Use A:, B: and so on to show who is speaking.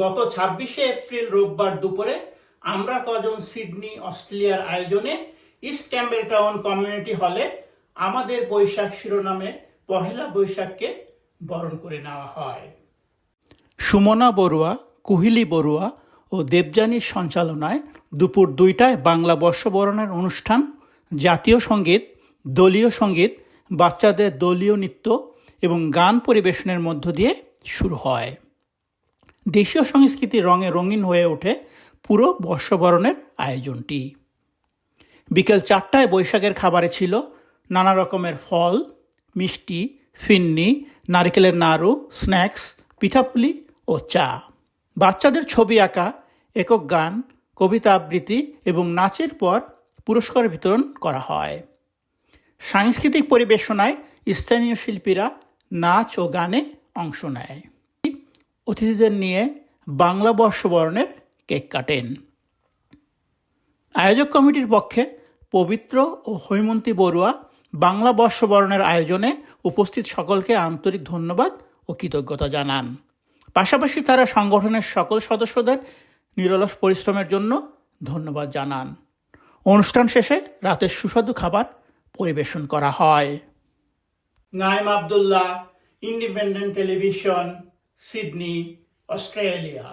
A: গত ছাব্বিশে এপ্রিল রোববার দুপুরে আমরা কজন সিডনি, অস্ট্রেলিয়ার আয়োজনে ইস্ট ক্যাম্বেলটাউন কমিউনিটি হলে আমাদের বৈশাখ শিরোনামে পহেলা বৈশাখকে বরণ করে নেওয়া হয়। সুমনা বড়ুয়া, কুহিলি বড়ুয়া ও দেবযানীর সঞ্চালনায় দুপুর দুইটায় বাংলা বর্ষবরণের অনুষ্ঠান, জাতীয় সংগীত, দলীয় সংগীত, বাচ্চাদের দলীয় নৃত্য এবং গান পরিবেশনের মধ্য দিয়ে শুরু হয়। দেশীয় সংস্কৃতি রঙে রঙিন হয়ে ওঠে পুরো বর্ষবরণের আয়োজনটি। বিকেল চারটায় বৈশাখের খাবারে ছিল নানা রকমের ফল, মিষ্টি, ফিন্নি, নারকেলের নাড়ু, স্ন্যাক্স, পিঠাপুলি ও চা। বাচ্চাদের ছবি আঁকা, একক গান, কবিতা আবৃত্তি এবং নাচের পর পুরস্কার বিতরণ করা হয়। সাংস্কৃতিক পরিবেশনায় স্থানীয় শিল্পীরা নাচ ও গানে অংশ নেয়। অতিথিদের নিয়ে বাংলা বর্ষবরণের কেক কাটেন। আয়োজক কমিটির পক্ষে পবিত্র ও হৈমন্তী বড়ুয়া বাংলা বর্ষবরণের আয়োজনে উপস্থিত সকলকে আন্তরিক ধন্যবাদ ও কৃতজ্ঞতা জানান। পাশাপাশি তারা সংগঠনের সকল সদস্যদের নিরলস পরিশ্রমের জন্য ধন্যবাদ জানান। অনুষ্ঠান শেষে রাতের সুস্বাদু খাবার পরিবেশন করা হয়। Naim Abdullah, independent television. Sydney Australia